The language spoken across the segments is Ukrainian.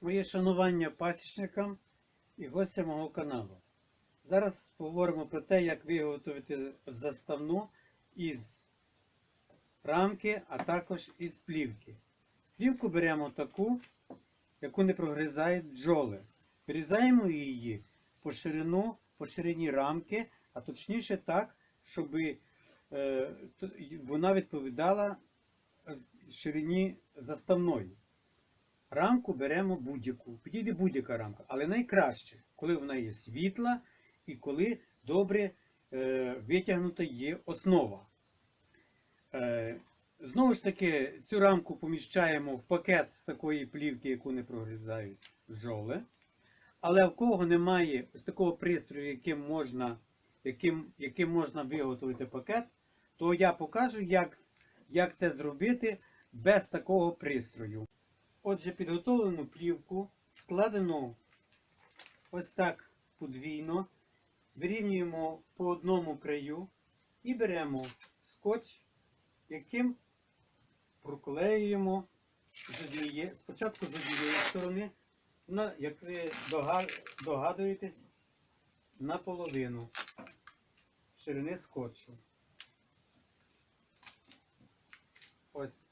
Моє шанування пасічникам і гостям мого каналу. Зараз поговоримо про те, як виготовити заставну із рамки, а також із плівки. Плівку беремо таку, яку не прогризають бджоли. Вирізаємо її по, ширину, по ширині рамки, а точніше так, щоб е, вона відповідала ширині заставної. Рамку беремо будь-яку. Підійде будь-яка рамка, але найкраще, коли вона є світла і коли добре е, витягнута є основа. Е, знову ж таки, цю рамку поміщаємо в пакет з такої плівки, яку не прогризають бджоли. Але в кого немає ось такого пристрою, яким можна, яким, яким можна виготовити пакет, то я покажу, як, як це зробити без такого пристрою. Отже, підготовлену плівку складену ось так подвійно, вирівнюємо по одному краю і беремо скотч, яким проклеюємо з однієї, спочатку з однієї сторони, на, як ви дога- догадуєтесь, наполовину ширини скотчу. Ось.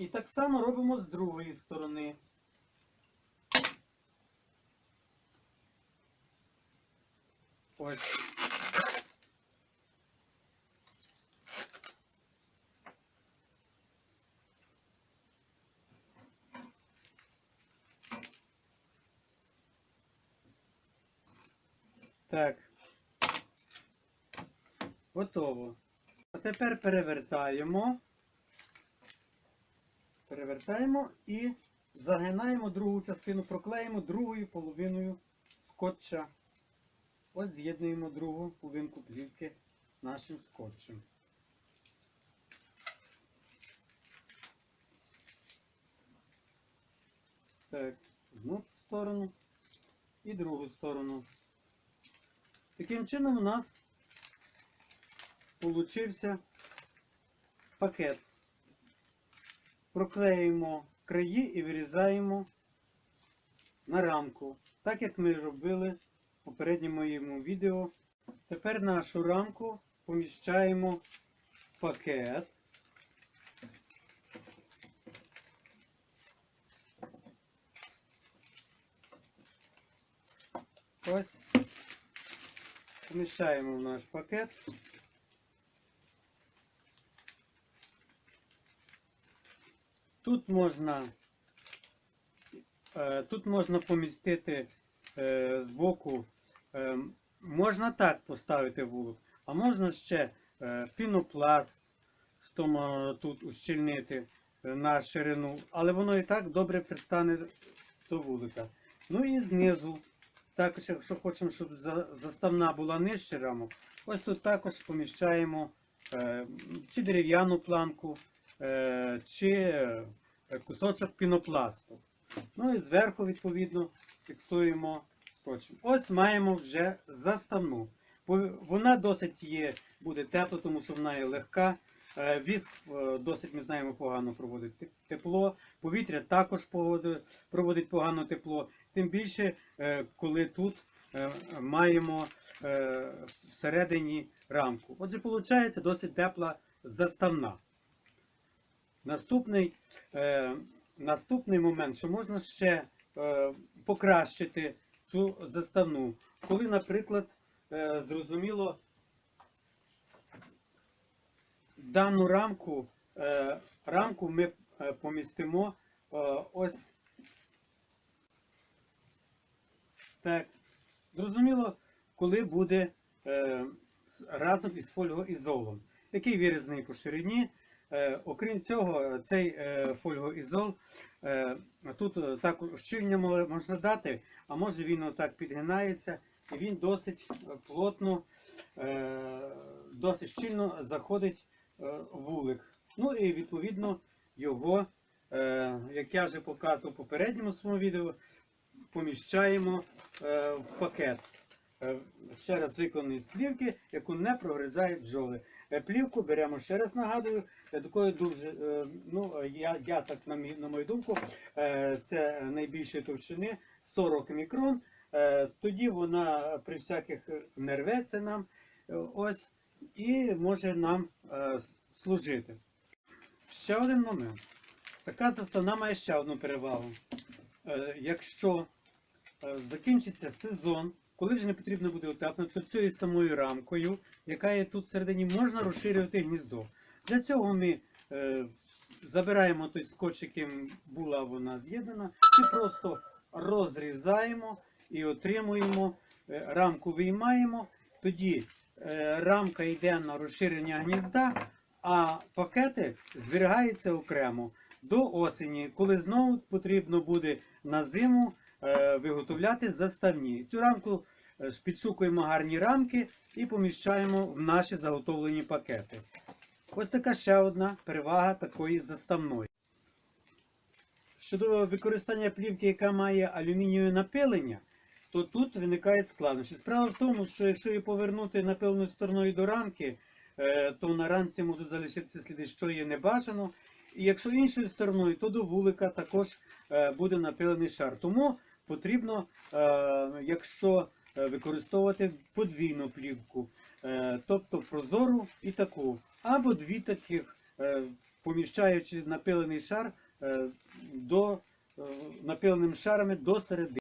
І так само робимо з другої сторони. Ось. Так. Готово. А тепер перевертаємо. Перевертаємо і загинаємо другу частину, проклеїмо другою половиною скотча. Ось з'єднуємо другу половинку плівки нашим скотчем. Так, одну сторону і другу сторону. Таким чином у нас получився пакет. Проклеїмо краї і вирізаємо на рамку, так як ми робили в попередньому моєму відео. Тепер нашу рамку поміщаємо в пакет. Ось. Поміщаємо в наш пакет. Тут можна, е, тут можна помістити е, збоку, е, можна так поставити вулик, а можна ще пінопласт тут ущільнити на ширину, але воно і так добре пристане до вулика. Ну і знизу, також, якщо хочемо, щоб заставна була нижче рамок, ось тут також поміщаємо чи дерев'яну планку, чи е, кусочок пінопласту. Ну і зверху, відповідно, фіксуємо скотчем. Ось маємо вже заставну. Вона досить є, буде тепла, тому що вона є легка. Е, Віск е, досить, ми знаємо, погано проводить тепло. Повітря також проводить погано тепло. Тим більше, е, коли тут е, маємо е, всередині рамку. Отже, виходить досить тепла заставна. Наступний, е, наступний момент, що можна ще е, покращити цю заставну. Коли, наприклад, е, зрозуміло, дану рамку, е, рамку ми е, помістимо е, ось так. Зрозуміло, коли буде е, разом із фольгоізолом, який вирізаний по ширині. Е, окрім цього, цей е, фольгоізол е, тут також щільня можна дати, а може він отак підгинається і він досить плотно, досить щільно заходить вулик. Ну і відповідно його, як я вже показував в попередньому своєму відео, поміщаємо в пакет. Ще раз виконаний з плівки, яку не прогризають бджоли. Плівку, беремо ще раз нагадую, такою дуже, е, ну я, я так на, мій, на мою думку, е, це найбільшої товщини 40 мікрон. Е, Тоді вона при всяких е, не рветься нам ось і може нам служити. Ще один момент. Така заставна має ще одну перевагу. Якщо закінчиться сезон, коли вже не потрібно буде утеплено, то цією самою рамкою, яка є тут всередині, можна розширювати гніздо. Для цього ми е, забираємо той скотч, яким була вона з'єднана, і просто розрізаємо і отримуємо, е, рамку виймаємо, тоді е, рамка йде на розширення гнізда, а пакети зберігаються окремо до осені, коли знову потрібно буде на зиму виготовляти заставні. Цю рамку е, підшукуємо гарні рамки і поміщаємо в наші заготовлені пакети. Ось така ще одна перевага такої заставної. Щодо використання плівки, яка має алюмінієве напилення, то тут виникають складнощі. Справа в тому, що якщо її повернути напиленою стороною до рамки, е, то на рамці можуть залишитися сліди, що є небажано. І якщо іншою стороною, то до вулика також е, буде напилений шар. Тому потрібно, е, якщо е, використовувати подвійну плівку, е, тобто прозору і таку, або дві таких, поміщаючи напилений шар до напиленим шарами до середини.